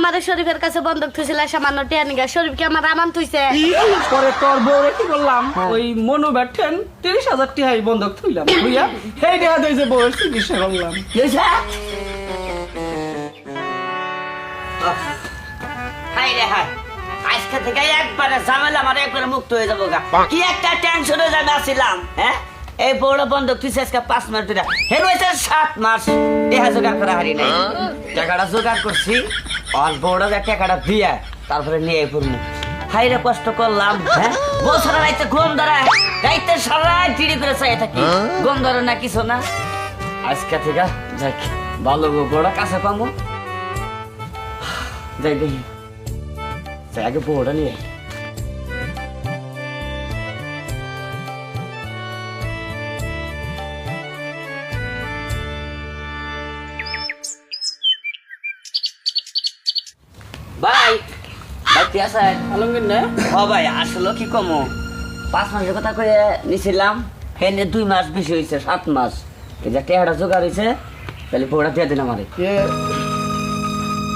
আমাদের শরীফের কাছে বন্ধক থুইছিলে সামান্য টিয়া নিগা। শরীফকে আমার আমান থুইছে। পরে তোর বউরে কি করলাম ওই মনু ব্যাঠেন তিরিশ হাজার টিহাই বন্ধক থইলাম। বুঝিয়া সেই দেখা দেয় যে বউয়ের চিকিৎসা করলাম। হাই রে হাই আজকে থেকে একবারে ঝামেলা আমার একবারে মুক্ত হয়ে যাব গা। কি একটা টেনশনে যাবে আসছিলাম হ্যাঁ? এই বড় বন্ধক তুই আজকে পাঁচ মাস ধরে। হেন হয়েছে সাত মাস। দেখা জোগাড় করা হারি নাই। টাকাটা জোগাড় করছি। আর বড় টাকাটা দিয়ে তারপরে নিয়ে পড়ব। হাই রে কষ্ট করলাম হ্যাঁ? বউ সারা রাইতে ঘুম ধরা রাইতে সারা চিড়ি করে চাই থাকি। ঘুম ধরো না কিছু না। আজকে থেকে যাক ভালো বড় কাছে পাবো যাই দেখি। আগে বউটা নিয়ে ভাই কি আলমগীর না। ও ভাই আসলে কি কমো? পাঁচ মাসের কথা কয়ে নিছিলাম হেনে দুই মাস বেশি হয়েছে সাত মাস। টেহাটা জোগাড় হয়েছে তাহলে বউটা দিয়ে দিন আমারে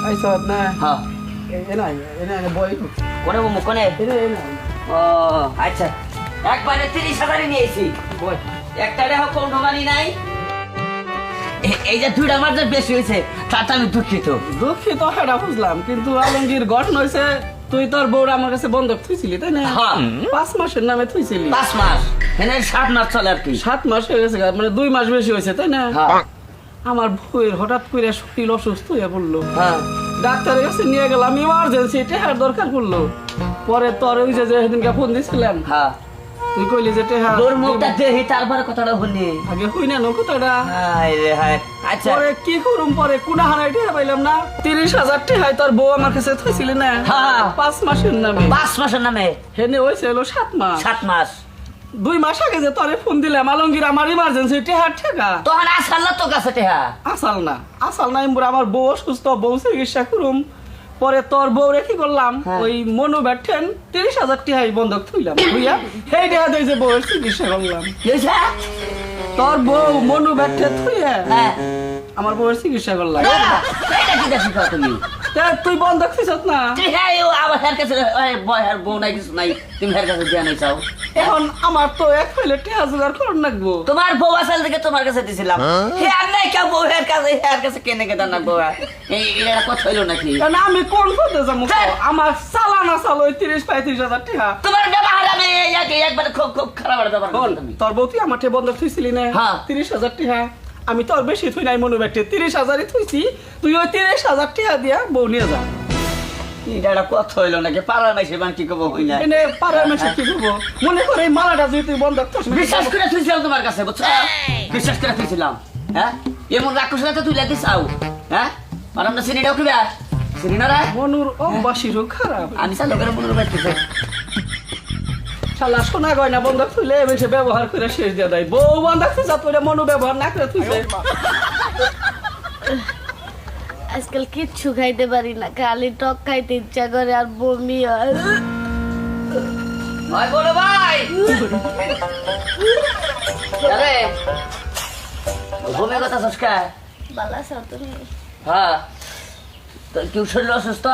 আইসা না। হ্যাঁ কোনে বমু কোনে? ও আচ্ছা। একবারে তিরিশ হাজারই নিয়েছি। একটা ঢোকানি নাই। এই যে দুইটা মাস বেশি হয়েছে তাতে আমি দুঃখিত। দুঃখিত হেডা বুঝলাম কিন্তু আলমগীর গঠন হয়েছে তুই তোর বউরা আমার কাছে বন্ধক থুইছিলি তাই না? হ্যাঁ। পাঁচ মাসের নামে থুইছিলি। পাঁচ মাস। এনে সাত মাস চলে আর কি। সাত মাস হয়ে গেছে মানে দুই মাস বেশি হয়েছে তাই না? হ্যাঁ। আমার বউয়ের হঠাৎ করে শরীর অসুস্থ হয়ে পড়ল। হ্যাঁ। ডাক্তারের কাছে নিয়ে গেলাম ইমার্জেন্সি টেহার দরকার পড়ল। পরে তোর ওই যে যেদিনকে ফোন দিছিলাম হ্যাঁ। তুই কইলি যে টেহা তোর মুখটা দেখি তারপরে কথাটা শুনি। আগে হই না হায় রে আচ্ছা। পরে কি করুম পরে? কোনা টেহা পাইলাম না? তিরিশ হাজার টেহাই তোর বউ আমার কাছে থইছিলি না? হ্যাঁ। পাঁচ মাসের নামে। পাঁচ মাসের নামে? হেনে হলো মাস। সাত মাস। দুই মাস আগে যে তোরে ফোন দিলাম আলমগীর আমার ইমার্জেন্সি টেহার ঠেকা। তখন আসাল না তো কাছে টেহা? আসাল না। আসাল না আমার বউ অসুস্থ বউ চিকিৎসা করুম। পরে তোর বউ রেখে করলাম হ্যাঁ। ওই মনু ব্যাঠেন তিরিশ হাজার টিহাই বন্ধক থইলাম বুঝিয়া সেই দেখা দেয় যে বউয়ের চিকিৎসা করলাম। তোর বউ মনু ব্যাঠে থুইয়া হ্যাঁ। আমার বউয়ের চিকিৎসা করলাম। তুমি? তুই বন্ধক থইছত না? এও আবার হের কাছে বউ নাই কিছু নাই। তুমি হের কাছে দিয়া নাই চাও। এখন আমার তো এক ফেলে টেহা জোগাড় করুন লাগবো তোমার বউ আসাল থেকে তোমার কাছে দিছিলাম। হে নাই কেউ বউ কাছে কাছে কেনে কেদার না বউ এই এটা কথা হইল নাকি? কারণ আমি কোন পথে যাব? হ্যাঁ। আমার চালানা চাল ওই তিরিশ পঁয়ত্রিশ হাজার টাকা তোমার ব্যবহার আমি একবার খুব খুব খারাপ ব্যবহার তোর বউ তুই আমার ঠে বন্ধক থুইছিলি না? হ্যাঁ। তিরিশ হাজার টাকা আমি তোর বেশি থুই নাই মনু ব্যাটে তিরিশ হাজারই থুইছি। তুই ওই তিরিশ হাজার টাকা দিয়া বউ নিয়ে যা। এটা একটা কথা হইল নাকি? কি না এনে পাড়ার মেসে কি করব? মনে করে এই মালাটা যদি তুই বিশ্বাস করে তুইছিলাম তোমার কাছে বুঝছ? বিশ্বাস করে তুইছিলাম হ্যাঁ? এমন রাক্ষসের তুই আও হ্যাঁ? আর আমরা সিনিটাও কিবা সিনি না রে? মনুর অবাসিরও খারাপ। আমি মনে শালা সোনা গয়না বন্ধক থুইলে বেশি ব্যবহার করে শেষ দিয়ে দেয়। বউ বন্ধক থুইছা তুই মনু ব্যবহার না করে থুইছে। আজকাল কিচ্ছু খাইতে পারি না খালি টক খাইতে ইচ্ছা করে আর বমি হয়। ভাই ভাই! আরে ঘুমে কথা সস্কা বালা তুমি? হ্যাঁ। তো কেউ শরীর অসুস্থ?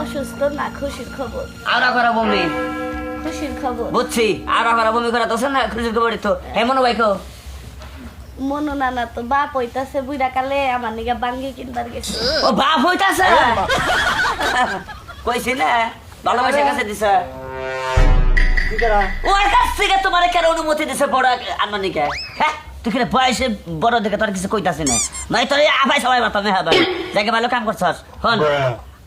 অসুস্থ না খুশির খবর। আর করা বমি। খুশির খবর। বুঝছি আর করা বমি করা তো না খুশির খবর তো। হেমন ভাইকো মনো নানা তো বাপ হইতাছে বুইরা কালে আমার নিগা বাঙ্গি কিনবার গেছে। ও বাপ হইতাছে? কইছি না ভালোবাসার কাছে দিছে। ওর কাছ থেকে তোমার কেন অনুমতি দিছে বড় আনমানিকে হ্যাঁ তুই কিনা বয়সে বড় দেখে তোর কিছু কইতাছি না? নাই তোর আবাই সবাই মাতামে ভাই যাকে ভালো কাম করছস হন।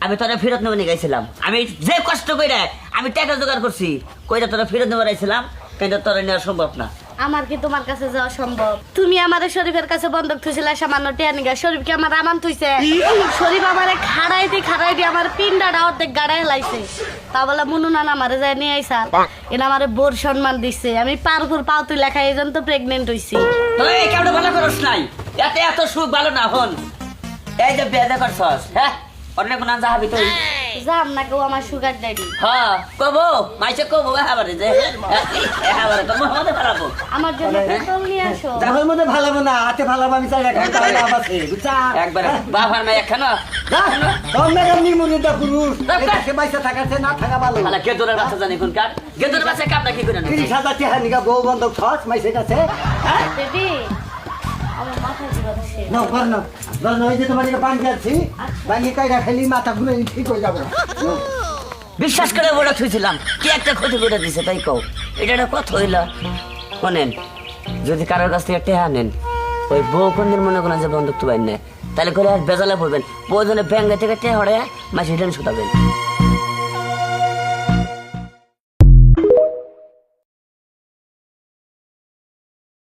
আমি তোরা ফেরত নেব নিয়ে গেছিলাম আমি যে কষ্ট কইরা আমি টাকা জোগাড় করছি কইরা তোরা ফেরত নেব রাইছিলাম কিন্তু তোরা নেওয়া সম্ভব না। আমার কি তোমার কাছে যাওয়া সম্ভব? তুমি আমাদের শরীফের কাছে বন্ধক থুইছিলে সামান্য টিয়া নিগা শরীফকে আমার আমান থুইছে? শরীফ আমারে খাড়াইতে খাড়াইতে আমার পিন্ডাটা অর্ধেক গাড়াই লাইছে। তা বলে মুনু নানা আমারে যায় নিয়ে আইসার এনা আমারে বোর সম্মান দিছে। আমি পারপুর পাও তুই লেখা এই জন্য তো প্রেগনেন্ট হইছি। তো এই কেমন ভালো করস নাই। এতে এত সুখ ভালো না হন। এই যে বেদে করছস হ্যাঁ? অন্য কোন যাহাবি তুই। যাম না কেউ আমার সুগার ড্যাডি হ্যাঁ কবো মাইসে কবো এবারে যে এবারে তো মহমদে পারাবো আমার জন্য পেট্রোল নিয়ে আসো? দেহের মধ্যে ভালো না হাতে ভালো আমি চাই রাখা তাহলে আছে বুঝছা? একবারে বাবার মা একখানা সে পয়সা থাকাছে না থাকা ভালো। মানে গেদরের বাচ্চা জানি কোন কার? গেদরের বাচ্চা কাপটা কি করে তিরিশ হাজার টাকা নিকা বউ বন্ধক ছস মাইসের কাছে বেবি আমার মাথা ঘুরাচ্ছে না কর ওই যে তোমার কাই রাখালি মাথা ঘুরে ঠিক হয়ে যাবে। বিশ্বাস করে বলে থুইছিলাম কি একটা ক্ষতি করে দিছে তাই কও? এটা একটা কথা হইল। শোনেন যদি কারোর কাছ থেকে টেহা নেন ওই বউ কোনদিন মনে করেন যে বন্ধুত্ব বাইন নেয় তাহলে করে আর বেজালে পড়বেন প্রয়োজনে ব্যাঙ্গে থেকে টেহা হরে মাসি রিটার্ন ছুটাবেন